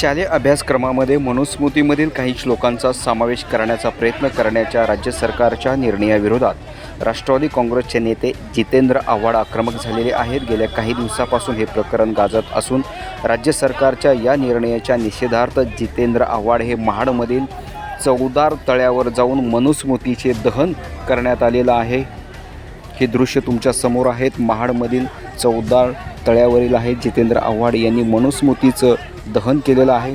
शालेय अभ्यासक्रमामध्ये मनुस्मृतीमधील काही श्लोकांचा समावेश करण्याचा प्रयत्न करण्याच्या राज्य सरकारच्या निर्णयाविरोधात राष्ट्रवादी काँग्रेसचे नेते जितेंद्र आव्हाड आक्रमक झालेले आहेत. गेल्या काही दिवसापासून हे प्रकरण गाजत असून राज्य सरकारच्या या निर्णयाच्या निषेधार्थ जितेंद्र आव्हाड हे महाडमधील चौदार तळ्यावर जाऊन मनुस्मृतीचे दहन करण्यात आलेलं आहे. हे दृश्य तुमच्यासमोर आहेत. महाडमधील चौदार तळ्यावरील आहे. जितेंद्र आव्हाड यांनी मनुस्मृतीचं दहन केलेलं आहे.